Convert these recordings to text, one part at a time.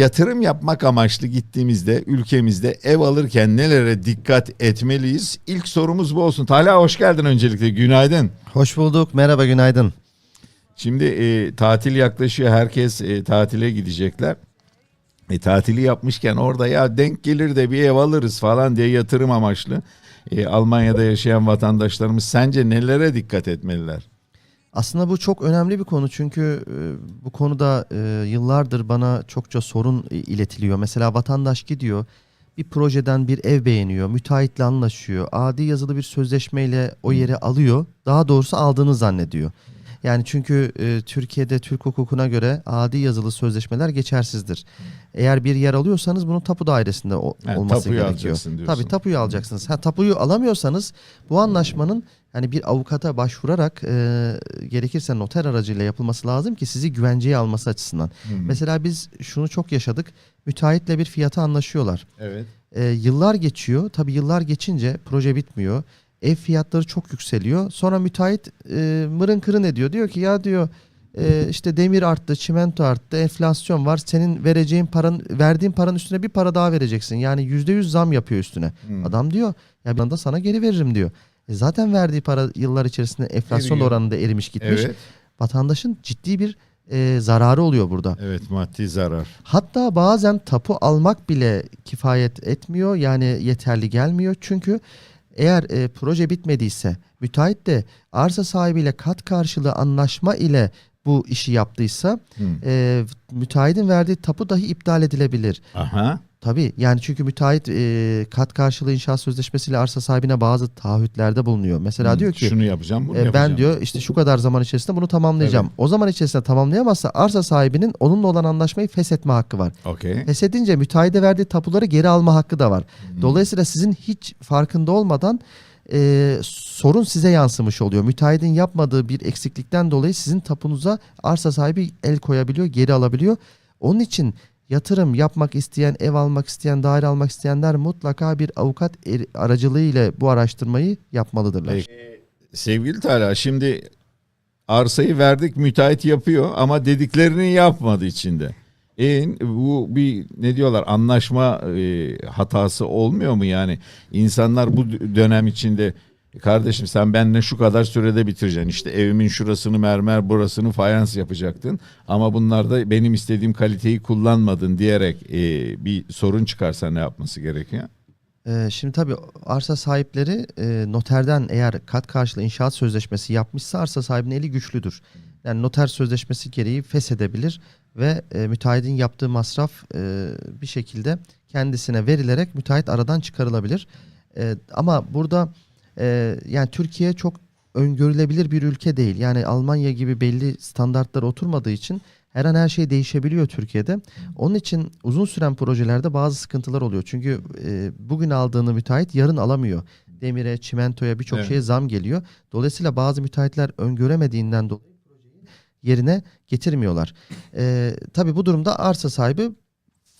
Yatırım yapmak amaçlı gittiğimizde ülkemizde ev alırken nelere dikkat etmeliyiz? İlk sorumuz bu olsun. Talha hoş geldin öncelikle. Günaydın. Hoş bulduk. Merhaba, günaydın. Şimdi e, tatil yaklaşıyor. Herkes e, tatile gidecekler. E, tatili yapmışken orada ya denk gelir de bir ev alırız falan diye yatırım amaçlı. E, Almanya'da yaşayan vatandaşlarımız sence nelere dikkat etmeliler? Aslında bu çok önemli bir konu çünkü e, bu konuda e, yıllardır bana çokça sorun e, iletiliyor. Mesela vatandaş gidiyor, bir projeden bir ev beğeniyor, müteahhitle anlaşıyor, adi yazılı bir sözleşmeyle o yeri alıyor, daha doğrusu aldığını zannediyor. Yani çünkü e, Türkiye'de Türk hukukuna göre adi yazılı sözleşmeler geçersizdir. Eğer bir yer alıyorsanız bunun tapu dairesinde o- Yani olması tapuyu gerekiyor. Tabii tapuyu alacaksınız. Ha, tapuyu alamıyorsanız bu anlaşmanın yani bir avukata başvurarak e, gerekirse noter aracıyla yapılması lazım ki sizi güvenceye alması açısından. Mesela biz şunu çok yaşadık. Müteahhitle bir fiyata anlaşıyorlar. Evet. E, yıllar geçiyor. Tabii yıllar geçince proje bitmiyor. Ev fiyatları çok yükseliyor. Sonra müteahhit e, mırın kırın ediyor. Diyor ki ya diyor e, işte demir arttı, çimento arttı, enflasyon var. Senin vereceğin paranın, verdiğin paranın üstüne bir para daha vereceksin. Yani yüzde yüz zam yapıyor üstüne. Hmm. Adam diyor ya ben de sana geri veririm diyor. E zaten verdiği para yıllar içerisinde enflasyon Eriyor. oranında erimiş gitmiş. Evet. Vatandaşın ciddi bir e, zararı oluyor burada. Evet maddi zarar. Hatta bazen tapu almak bile kifayet etmiyor yani yeterli gelmiyor. Çünkü eğer e, proje bitmediyse müteahhit de arsa sahibiyle kat karşılığı anlaşma ile bu işi yaptıysa Hı. e, müteahhitin verdiği tapu dahi iptal edilebilir. Aha. Tabii yani çünkü müteahhit e, kat karşılığı inşaat sözleşmesiyle arsa sahibine bazı taahhütlerde bulunuyor. Mesela Hı, diyor ki şunu yapacağım, bunu e, yapacağım. ben diyor işte şu kadar zaman içerisinde bunu tamamlayacağım. O zaman içerisinde tamamlayamazsa arsa sahibinin onunla olan anlaşmayı feshetme hakkı var. Okey. Feshedince müteahhide verdiği tapuları geri alma hakkı da var. Dolayısıyla sizin hiç farkında olmadan e, sorun size yansımış oluyor. Müteahhidin yapmadığı bir eksiklikten dolayı sizin tapunuza arsa sahibi el koyabiliyor, geri alabiliyor. Onun için yatırım yapmak isteyen, ev almak isteyen, daire almak isteyenler mutlaka bir avukat aracılığı ile bu araştırmayı yapmalıdırlar. Peki. Sevgili Talha şimdi arsayı verdik müteahhit yapıyor ama dediklerini yapmadı içinde. E, bu bir ne diyorlar anlaşma e, hatası olmuyor mu yani insanlar bu dönem içinde kardeşim sen benimle şu kadar sürede bitireceksin işte evimin şurasını mermer burasını fayans yapacaktın ama bunlarda benim istediğim kaliteyi kullanmadın diyerek e, bir sorun çıkarsa ne yapması gerekiyor? Ee, şimdi tabii arsa sahipleri e, noterden eğer kat karşılığı inşaat sözleşmesi yapmışsa arsa sahibinin eli güçlüdür. Yani noter sözleşmesi gereği feshedebilir ve e, müteahhidin yaptığı masraf e, bir şekilde kendisine verilerek müteahhit aradan çıkarılabilir. E, ama burada e, yani Türkiye çok öngörülebilir bir ülke değil. Yani Almanya gibi belli standartlar oturmadığı için her an her şey değişebiliyor Türkiye'de. Onun için uzun süren projelerde bazı sıkıntılar oluyor. Çünkü e, bugün aldığını müteahhit yarın alamıyor. Demire, çimentoya birçok Evet. şeye zam geliyor. Dolayısıyla bazı müteahhitler öngöremediğinden dolayı yerine getirmiyorlar. E, tabii bu durumda arsa sahibi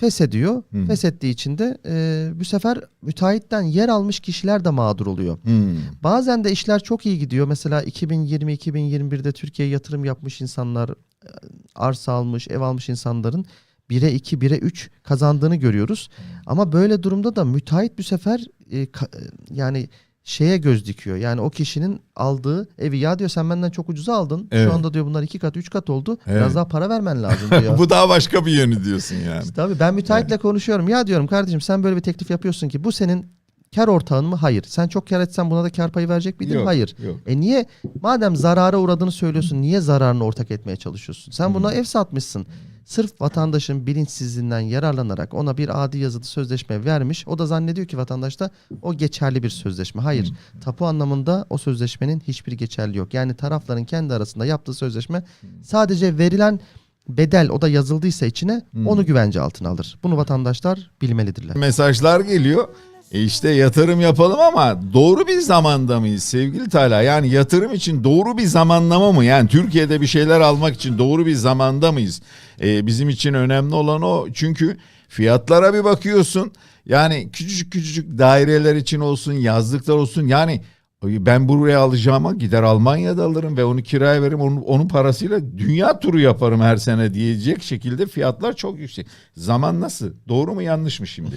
feshediyor. Hı. Feshettiği için de e, bu sefer müteahhitten yer almış kişiler de mağdur oluyor. Hmm. Bazen de işler çok iyi gidiyor. Mesela 2020-2021'de Türkiye'ye yatırım yapmış insanlar, e, arsa almış, ev almış insanların 1'e 2, 1'e 3 kazandığını görüyoruz. Ama böyle durumda da müteahhit bu sefer e, ka- e, yani şeye göz dikiyor. Yani o kişinin aldığı evi ya diyor sen benden çok ucuza aldın. Evet. Şu anda diyor bunlar 2 kat 3 kat oldu. Evet. Biraz daha para vermen lazım diyor. bu daha başka bir yönü diyorsun yani. Tabii ben müteahhitle konuşuyorum. Ya diyorum kardeşim sen böyle bir teklif yapıyorsun ki bu senin kar ortağın mı? Hayır. Sen çok kar etsen buna da kar payı verecek miydin? Yok, Hayır. yok. E niye madem zarara uğradığını söylüyorsun niye zararını ortak etmeye çalışıyorsun? Sen buna ev satmışsın. Sırf vatandaşın bilinçsizliğinden yararlanarak ona bir adi yazılı sözleşme vermiş. O da zannediyor ki vatandaşta o geçerli bir sözleşme. Hayır. Tapu anlamında o sözleşmenin hiçbir geçerli yok. Yani tarafların kendi arasında yaptığı sözleşme sadece verilen bedel o da yazıldıysa içine onu güvence altına alır. Bunu vatandaşlar bilmelidirler. mesajlar geliyor. E işte yatırım yapalım ama doğru bir zamanda mıyız sevgili Talha? Yani yatırım için doğru bir zamanlama mı? Yani Türkiye'de bir şeyler almak için doğru bir zamanda mıyız? E, bizim için önemli olan o. Çünkü fiyatlara bir bakıyorsun. Yani küçücük küçücük daireler için olsun, yazlıklar olsun. Yani Ben buraya alacağıma gider Almanya'da alırım ve onu kiraya veririm. Onun, onun parasıyla dünya turu yaparım her sene diyecek şekilde fiyatlar çok yüksek. Zaman nasıl? Doğru mu yanlış mı şimdi?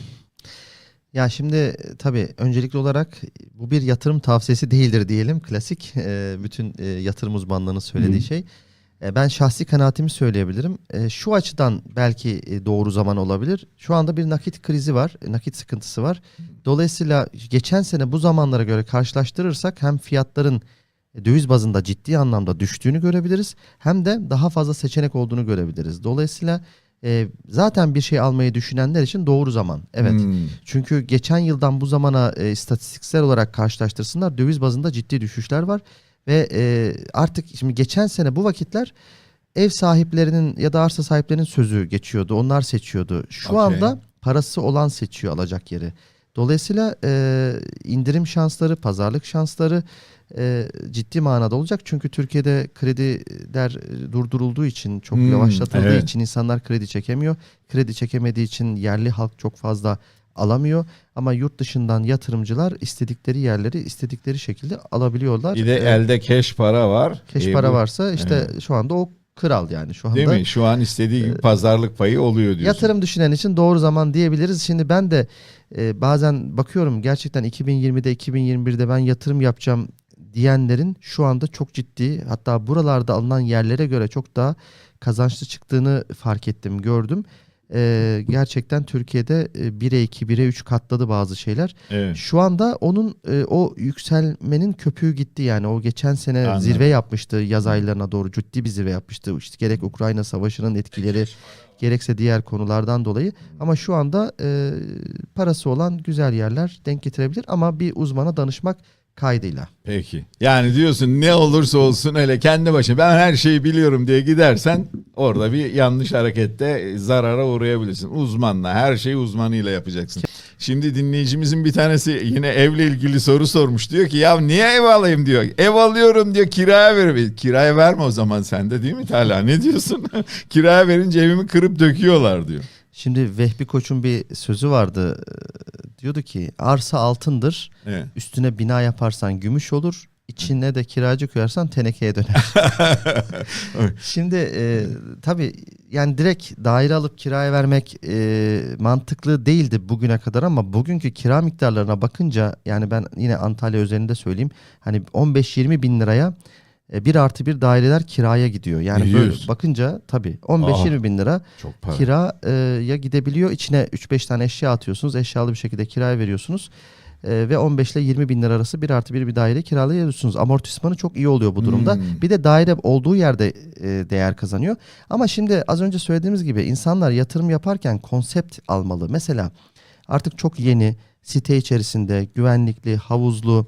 Ya şimdi e, tabii öncelikli olarak bu bir yatırım tavsiyesi değildir diyelim. Klasik e, bütün e, yatırım uzmanlarının söylediği Hı. şey. E, ben şahsi kanaatimi söyleyebilirim. E, şu açıdan belki e, doğru zaman olabilir. Şu anda bir nakit krizi var, e, nakit sıkıntısı var. Dolayısıyla geçen sene bu zamanlara göre karşılaştırırsak hem fiyatların e, döviz bazında ciddi anlamda düştüğünü görebiliriz. Hem de daha fazla seçenek olduğunu görebiliriz. Dolayısıyla e, zaten bir şey almayı düşünenler için doğru zaman. Evet. Hmm. Çünkü geçen yıldan bu zamana e, istatistiksel olarak karşılaştırsınlar döviz bazında ciddi düşüşler var ve e, artık şimdi geçen sene bu vakitler ev sahiplerinin ya da arsa sahiplerinin sözü geçiyordu. Onlar seçiyordu. Şu Okey. anda parası olan seçiyor alacak yeri. Dolayısıyla e, indirim şansları, pazarlık şansları e, ciddi manada olacak. Çünkü Türkiye'de krediler e, durdurulduğu için, çok Hmm, yavaşlatıldığı evet. için insanlar kredi çekemiyor. Kredi çekemediği için yerli halk çok fazla alamıyor. Ama yurt dışından yatırımcılar istedikleri yerleri istedikleri şekilde alabiliyorlar. Bir de E, elde keş para var. keş E, para bu- varsa işte şu anda o kral yani şu anda. Değil mi? Şu an istediği gibi pazarlık payı oluyor diyorsun. Yatırım düşünen için doğru zaman diyebiliriz. Şimdi ben de e, bazen bakıyorum gerçekten 2020'de 2021'de ben yatırım yapacağım diyenlerin şu anda çok ciddi hatta buralarda alınan yerlere göre çok daha kazançlı çıktığını fark ettim gördüm. E, gerçekten Türkiye'de e, 1'e 2 1'e 3 katladı bazı şeyler. Evet. Şu anda onun e, o yükselmenin köpüğü gitti yani o geçen sene Anladım. zirve yapmıştı yaz aylarına doğru ciddi bir zirve yapmıştı. İşte gerek Ukrayna savaşının etkileri gerekse diğer konulardan dolayı ama şu anda e, parası olan güzel yerler denk getirebilir ama bir uzmana danışmak kaydıyla. Peki. Yani diyorsun ne olursa olsun hele kendi başına ben her şeyi biliyorum diye gidersen orada bir yanlış harekette zarara uğrayabilirsin. Uzmanla her şeyi uzmanıyla yapacaksın. Şimdi dinleyicimizin bir tanesi yine evle ilgili soru sormuş. Diyor ki ya niye ev alayım diyor. Ev alıyorum diyor kiraya ver. Kiraya verme o zaman sen de değil mi Talha? Ne diyorsun? kiraya verince evimi kırıp döküyorlar diyor. Şimdi Vehbi Koç'un bir sözü vardı. E, Diyordu ki arsa altındır. Evet. Üstüne bina yaparsan gümüş olur. İçine de kiracı koyarsan tenekeye döner. Şimdi e, tabii yani direkt daire alıp kiraya vermek e, mantıklı değildi bugüne kadar ama bugünkü kira miktarlarına bakınca yani ben yine Antalya özelinde söyleyeyim hani 15-20 bin liraya e, bir artı bir daireler kiraya gidiyor. Yani Ne böyle bakınca tabii 15-20 bin lira kiraya gidebiliyor. İçine 3-5 tane eşya atıyorsunuz. Eşyalı bir şekilde kiraya veriyorsunuz. Ee, ve 15 ile 20 bin lira arası bir artı bir bir daire kiralayabiliyorsunuz. Amortismanı çok iyi oluyor bu durumda. Hmm. Bir de daire olduğu yerde e, değer kazanıyor. Ama şimdi az önce söylediğimiz gibi insanlar yatırım yaparken konsept almalı. Mesela artık çok yeni site içerisinde güvenlikli, havuzlu,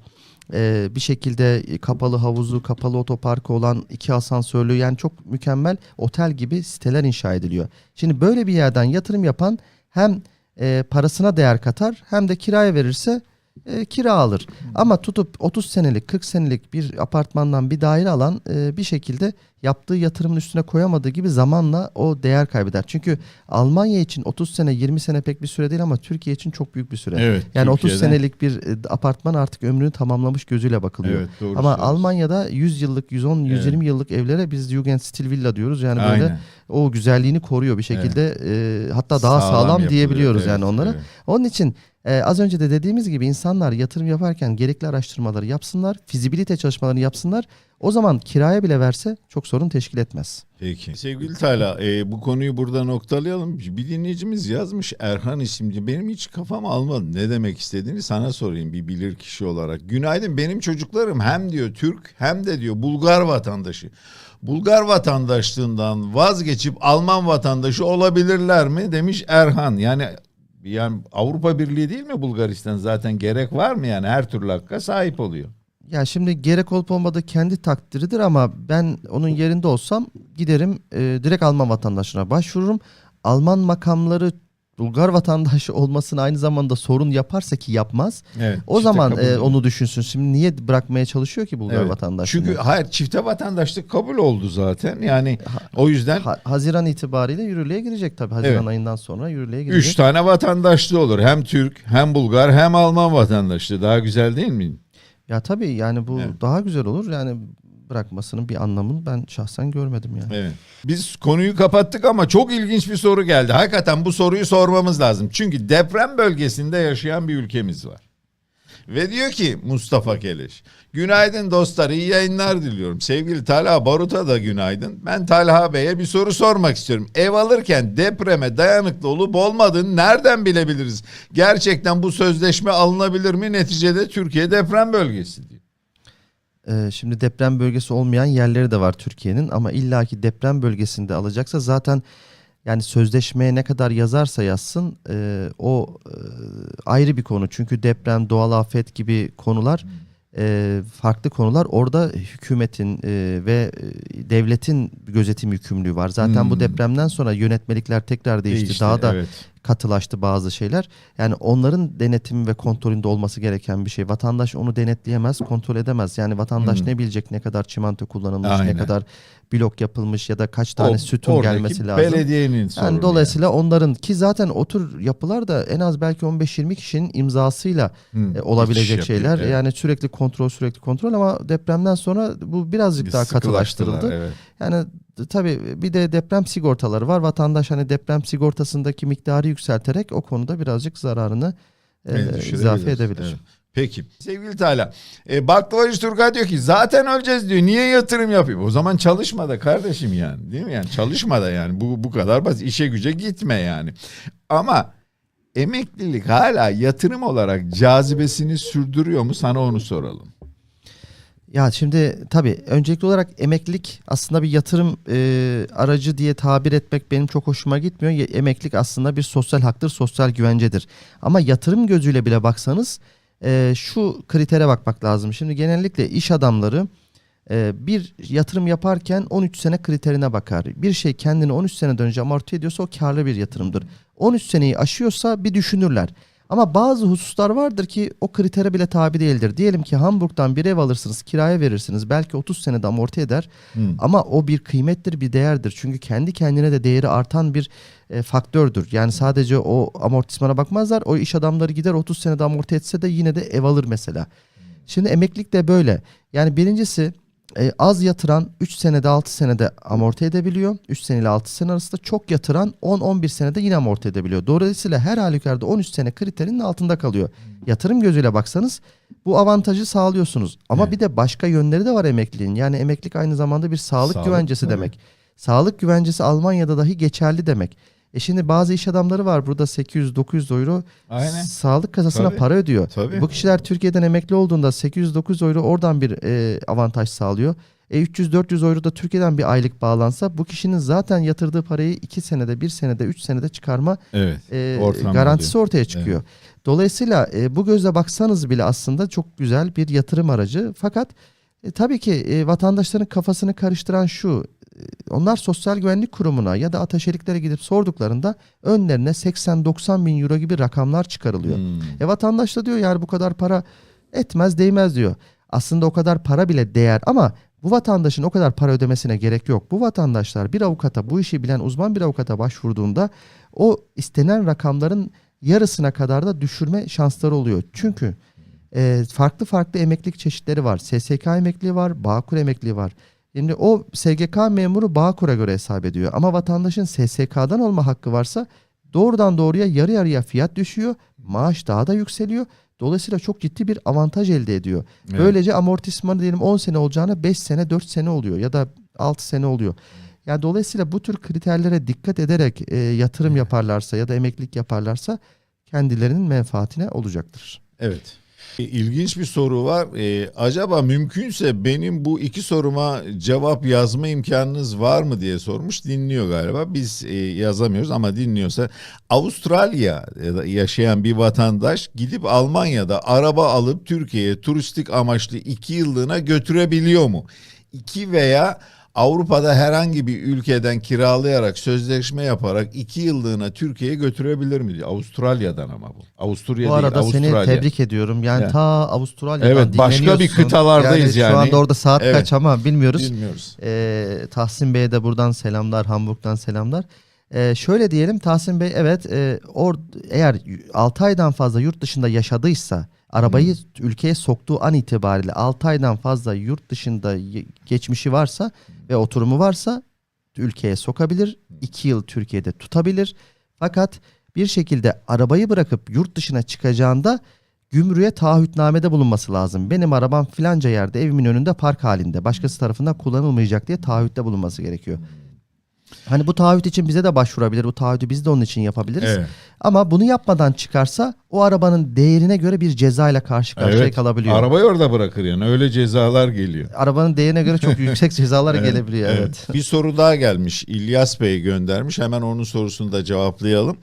e, bir şekilde kapalı havuzu, kapalı otoparkı olan iki asansörlü yani çok mükemmel otel gibi siteler inşa ediliyor. Şimdi böyle bir yerden yatırım yapan hem e, parasına değer katar hem de kiraya verirse e, kira alır. Ama tutup 30 senelik 40 senelik bir apartmandan bir daire alan e, bir şekilde yaptığı yatırımın üstüne koyamadığı gibi zamanla o değer kaybeder. Çünkü Almanya için 30 sene 20 sene pek bir süre değil ama Türkiye için çok büyük bir süre. Evet. Yani 30 Türkiye'de- senelik bir e, apartman artık ömrünü tamamlamış gözüyle bakılıyor. Evet, doğru Ama. Almanya'da 100 yıllık, 110, 120 yıllık evlere biz Jugendstil Villa diyoruz. Yani böyle Aynen. o güzelliğini koruyor bir şekilde. e, hatta daha sağlam, yapılıyor. diyebiliyoruz Evet, yani onlara. evet. Onun için e, az önce de dediğimiz gibi insanlar yatırım yaparken gerekli araştırmaları yapsınlar, fizibilite çalışmalarını yapsınlar. O zaman kiraya bile verse çok sorun teşkil etmez. Peki. Sevgili Tayla e, bu konuyu burada noktalayalım. Bir dinleyicimiz yazmış Erhan isimli. Benim hiç kafam almadı. Ne demek istediğini sana sorayım bir bilir kişi olarak. Günaydın benim çocuklarım hem diyor Türk hem de diyor Bulgar vatandaşı. Bulgar vatandaşlığından vazgeçip Alman vatandaşı olabilirler mi demiş Erhan. Yani yani Avrupa Birliği değil mi Bulgaristan zaten gerek var mı yani her türlü hakka sahip oluyor. Ya şimdi gerek olup olmadığı kendi takdiridir ama ben onun yerinde olsam giderim e, direkt Alman vatandaşına başvururum. Alman makamları Bulgar vatandaşı olmasını aynı zamanda sorun yaparsa ki yapmaz. Evet. O çifte zaman kabul e, onu düşünsün. Şimdi niye bırakmaya çalışıyor ki Bulgar Evet. vatandaşını? Çünkü hayır çifte vatandaşlık kabul oldu zaten. Yani o yüzden Ha- Haziran itibariyle yürürlüğe girecek tabii. Haziran Evet. ayından sonra yürürlüğe girecek. üç tane vatandaşlığı olur. Hem Türk, hem Bulgar, hem Alman vatandaşlığı. Daha güzel değil mi? Ya tabii yani bu Evet. daha güzel olur. Yani bırakmasının bir anlamını ben şahsen görmedim yani. Evet. Biz konuyu kapattık ama çok ilginç bir soru geldi. Hakikaten bu soruyu sormamız lazım. Çünkü deprem bölgesinde yaşayan bir ülkemiz var. Ve diyor ki Mustafa Keleş. Günaydın dostlar iyi yayınlar diliyorum. Sevgili Talha Barut'a da günaydın. Ben Talha Bey'e bir soru sormak istiyorum. Ev alırken depreme dayanıklı olup olmadığını nereden bilebiliriz? Gerçekten bu sözleşme alınabilir mi? Neticede Türkiye deprem bölgesi diyor. Ee, şimdi deprem bölgesi olmayan yerleri de var Türkiye'nin ama illaki deprem bölgesinde alacaksa zaten yani sözleşmeye ne kadar yazarsa yazsın e, o e, ayrı bir konu. Çünkü deprem, doğal afet gibi konular e, farklı konular. Orada hükümetin e, ve e, devletin gözetim yükümlülüğü var. Zaten Hmm. bu depremden sonra yönetmelikler tekrar değişti. Daha da evet. Katılaştı bazı şeyler. Yani onların denetimi ve kontrolünde olması gereken bir şey. Vatandaş onu denetleyemez, kontrol edemez. Yani vatandaş Hmm. ne bilecek ne kadar çimento kullanılmış, Aynen. ne kadar blok yapılmış ya da kaç tane O- sütun gelmesi lazım. Belediyenin sorunu. Yani dolayısıyla onların ki zaten o tür yapılar da en az belki 15-20 kişinin imzasıyla Hı, e, olabilecek yapıyor, şeyler. evet. Yani sürekli kontrol sürekli kontrol ama depremden sonra bu birazcık daha Sıkılaştılar, katılaştırıldı. Evet. Yani tabii bir de deprem sigortaları var. Vatandaş hani deprem sigortasındaki miktarı yükselterek o konuda birazcık zararını e, izafe edebilir. Evet. Peki. Sevgili Talha. E, Baklavacı Turgay diyor ki zaten öleceğiz diyor. Niye yatırım yapayım? O zaman çalışma da kardeşim yani. Değil mi? Yani çalışma da yani. Bu, bu kadar basit. İşe güce gitme yani. Ama emeklilik hala yatırım olarak cazibesini sürdürüyor mu? Sana onu soralım. Ya şimdi tabii öncelikli olarak emeklilik aslında bir yatırım e, aracı diye tabir etmek benim çok hoşuma gitmiyor. Emeklilik aslında bir sosyal haktır, sosyal güvencedir. Ama yatırım gözüyle bile baksanız e, şu kritere bakmak lazım. Şimdi genellikle iş adamları e, bir yatırım yaparken 13 sene kriterine bakar. Bir şey kendini 13 seneden önce amorti ediyorsa o karlı bir yatırımdır. 13 seneyi aşıyorsa bir düşünürler. Ama bazı hususlar vardır ki o kritere bile tabi değildir. Diyelim ki Hamburg'dan bir ev alırsınız, kiraya verirsiniz. Belki 30 senede amorti eder. Ama o bir kıymettir, bir değerdir. Çünkü kendi kendine de değeri artan bir e, faktördür. Yani sadece o amortismana bakmazlar. O iş adamları gider 30 senede amorti etse de yine de ev alır mesela. Şimdi emeklilik de böyle. Yani birincisi e, az yatıran 3 senede 6 senede amorti edebiliyor. 3 sene ile 6 sene arasında çok yatıran 10-11 senede yine amorti edebiliyor. Dolayısıyla her halükarda 13 sene kriterinin altında kalıyor. Yatırım gözüyle baksanız bu avantajı sağlıyorsunuz. Ama Evet. bir de başka yönleri de var emekliliğin. Yani emeklilik aynı zamanda bir sağlık, Sağlık, güvencesi tabii. demek. Sağlık güvencesi Almanya'da dahi geçerli demek. E şimdi bazı iş adamları var burada 800-900 euro Aynen. sağlık kasasına Tabii. para ödüyor. Tabii. Bu kişiler Türkiye'den emekli olduğunda 800-900 euro oradan bir e, avantaj sağlıyor. E 300-400 euro da Türkiye'den bir aylık bağlansa bu kişinin zaten yatırdığı parayı 2 senede, 1 senede, 3 senede çıkarma Evet. e, garantisi ortaya çıkıyor. Dolayısıyla e, bu gözle baksanız bile aslında çok güzel bir yatırım aracı. Fakat e, tabii ki e, vatandaşların kafasını karıştıran şu. e, Onlar sosyal güvenlik kurumuna ya da ataşeliklere gidip sorduklarında önlerine 80-90 bin euro gibi rakamlar çıkarılıyor. Hmm. E vatandaş da diyor yani bu kadar para etmez değmez diyor. Aslında o kadar para bile değer ama bu vatandaşın o kadar para ödemesine gerek yok. Bu vatandaşlar bir avukata bu işi bilen uzman bir avukata başvurduğunda o istenen rakamların yarısına kadar da düşürme şansları oluyor. Çünkü e, farklı farklı emeklilik çeşitleri var. SSK emekliliği var, Bağkur emekliliği var. Şimdi o SGK memuru Bağkur'a göre hesap ediyor. Ama vatandaşın SSK'dan olma hakkı varsa doğrudan doğruya yarı yarıya fiyat düşüyor. Maaş daha da yükseliyor. Dolayısıyla çok ciddi bir avantaj elde ediyor. Evet. Böylece amortismanı diyelim 10 sene olacağına 5 sene 4 sene oluyor ya da 6 sene oluyor. Yani dolayısıyla bu tür kriterlere dikkat ederek e, yatırım yaparlarsa ya da emeklilik yaparlarsa kendilerinin menfaatine olacaktır. Evet. E, İlginç bir soru var. Ee, acaba mümkünse benim bu iki soruma cevap yazma imkanınız var mı diye sormuş. Dinliyor galiba. Biz e, yazamıyoruz ama dinliyorsa Avustralya'da yaşayan bir vatandaş gidip Almanya'da araba alıp Türkiye'ye turistik amaçlı iki yıllığına götürebiliyor mu? İki veya Avrupa'da herhangi bir ülkeden kiralayarak sözleşme yaparak iki yıllığına Türkiye'ye götürebilir mi diyor. Avustralya'dan ama bu. Avusturya Bu arada değil seni Avustralya. tebrik ediyorum. Yani Ya. ta Avustralya'dan Evet, başka bir kıtalardayız yani. Şu anda orada saat Evet. kaç ama bilmiyoruz. Bilmiyoruz. Ee, Tahsin Bey'e de buradan selamlar, Hamburg'dan selamlar. Ee, şöyle diyelim Tahsin Bey evet e, or, eğer 6 aydan fazla yurt dışında yaşadıysa arabayı ülkeye soktuğu an itibariyle 6 aydan fazla yurt dışında geçmişi varsa ve oturumu varsa ülkeye sokabilir. 2 yıl Türkiye'de tutabilir. Fakat bir şekilde arabayı bırakıp yurt dışına çıkacağında gümrüğe taahhütnamede bulunması lazım. Benim arabam filanca yerde evimin önünde park halinde. Başkası tarafından kullanılmayacak diye taahhütte bulunması gerekiyor. Hani bu taahhüt için bize de başvurabilir. Bu taahhütü biz de onun için yapabiliriz. Evet. Ama bunu yapmadan çıkarsa o arabanın değerine göre bir ceza ile karşı karşıya Evet. kalabiliyor. Arabayı orada bırakır yani. Öyle cezalar geliyor. Arabanın değerine göre çok yüksek cezalar Evet, gelebiliyor. Evet. Bir soru daha gelmiş. İlyas Bey göndermiş. Hemen onun sorusunu da cevaplayalım.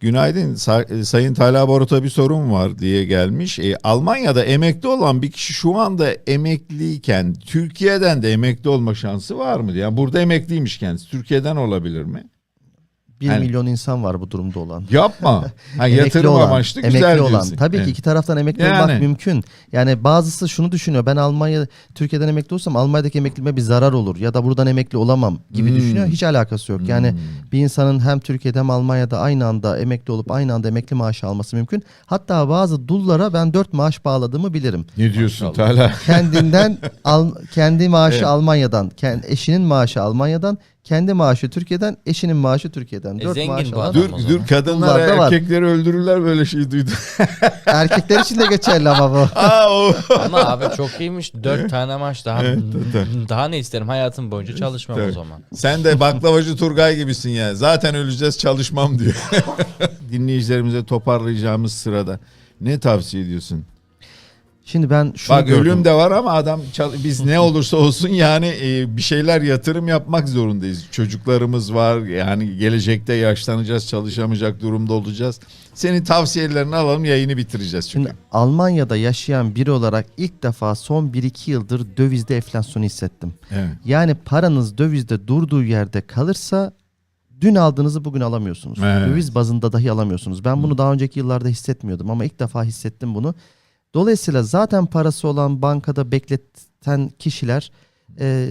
Günaydın Sa- Sayın Talha Borut'a bir sorum var diye gelmiş. E, Almanya'da emekli olan bir kişi şu anda emekliyken Türkiye'den de emekli olma şansı var mı? Yani burada emekliymiş kendisi. Türkiye'den olabilir mi? 1 Yani- milyon insan var bu durumda olan. Yapma. Ha, Emekli yatırım olan, amaçlı emekli güzel olan. diyorsun. Tabii ki Evet. iki taraftan emekli Yani. olmak mümkün. Yani bazısı şunu düşünüyor. Ben Almanya, Türkiye'den emekli olsam Almanya'daki emekliliğime bir zarar olur ya da buradan emekli olamam gibi Hmm. düşünüyor. Hiç alakası yok. Yani bir insanın hem Türkiye'de hem Almanya'da aynı anda emekli olup aynı anda emekli maaşı alması mümkün. Hatta bazı dullara ben 4 maaş bağladığımı bilirim. Ne diyorsun. Talha? Kendinden al, kendi maaşı Evet. Almanya'dan, eşinin maaşı Almanya'dan, kendi maaşı Türkiye'den, eşinin maaşı Türkiye'den. E, Dört maaş maaş bu alan. adam. Dur o zaman. dur kadınlar Bunlar da var. erkekleri öldürürler böyle şey duydum. Erkekler için de geçerli ama bu. Aa o. Ama abi çok iyiymiş. Dört tane maç daha. Evet, daha ne isterim hayatım boyunca çalışmam o Tabii. zaman. Sen de baklavacı Turgay gibisin ya. Zaten öleceğiz çalışmam diyor. Dinleyicilerimize toparlayacağımız sırada ne tavsiye ediyorsun? Şimdi ben şunu Bak gördüm. ölüm de var ama adam biz ne olursa olsun yani e, bir şeyler yatırım yapmak zorundayız. Çocuklarımız var yani gelecekte yaşlanacağız çalışamayacak durumda olacağız. Senin tavsiyelerini alalım yayını bitireceğiz çünkü. Şimdi Almanya'da yaşayan biri olarak ilk defa son 1-2 yıldır dövizde enflasyonu hissettim. Evet. Yani paranız dövizde durduğu yerde kalırsa dün aldığınızı bugün alamıyorsunuz. Evet. Döviz bazında dahi alamıyorsunuz. Ben bunu daha önceki yıllarda hissetmiyordum ama ilk defa hissettim bunu. Dolayısıyla zaten parası olan bankada bekleten kişiler e,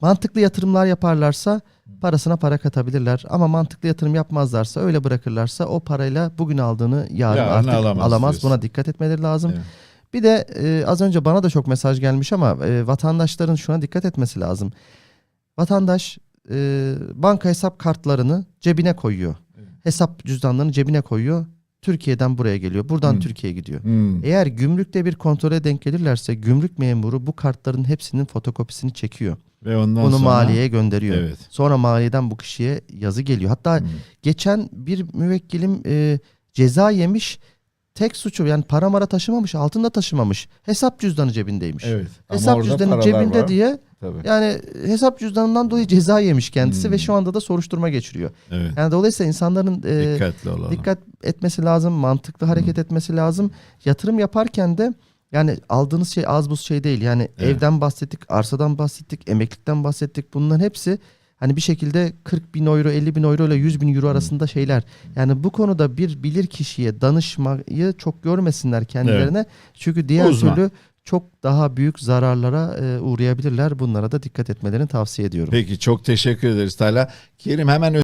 mantıklı yatırımlar yaparlarsa parasına para katabilirler. Ama mantıklı yatırım yapmazlarsa öyle bırakırlarsa o parayla bugün aldığını yarın, Yarın artık alamaz alamaz. diyorsun. Buna dikkat etmeleri lazım. Evet. Bir de e, az önce bana da çok mesaj gelmiş ama e, vatandaşların şuna dikkat etmesi lazım. Vatandaş e, banka hesap kartlarını cebine koyuyor. Hesap cüzdanlarını cebine koyuyor. Türkiye'den buraya geliyor. Buradan Hmm. Türkiye'ye gidiyor. Hmm. Eğer gümrükte bir kontrole denk gelirlerse gümrük memuru bu kartların hepsinin fotokopisini çekiyor. Ve ondan Bunu sonra maliyeye gönderiyor. Evet. Sonra maliyeden bu kişiye yazı geliyor. Hatta Hmm. geçen bir müvekkilim e, ceza yemiş. Tek suçu yani para mara taşımamış, altında taşımamış. Hesap cüzdanı cebindeymiş. Evet. Hesap cüzdanı cebinde var. diye Tabii. yani hesap cüzdanından dolayı ceza yemiş kendisi Hmm. ve şu anda da soruşturma geçiriyor. Evet. Yani dolayısıyla insanların e, Dikkatli olalım. dikkat etmesi lazım, mantıklı hareket etmesi lazım. Yatırım yaparken de yani aldığınız şey az buz şey değil. Yani Evet. evden bahsettik, arsadan bahsettik, emeklilikten bahsettik. Bunların hepsi hani bir şekilde 40 bin euro, 50 bin euro ile 100 bin euro arasında şeyler. Yani bu konuda bir bilir kişiye danışmayı çok görmesinler kendilerine. Çünkü diğer Uzman. türlü çok daha büyük zararlara e, uğrayabilirler. Bunlara da dikkat etmelerini tavsiye ediyorum. Peki çok teşekkür ederiz Talha. Kerim hemen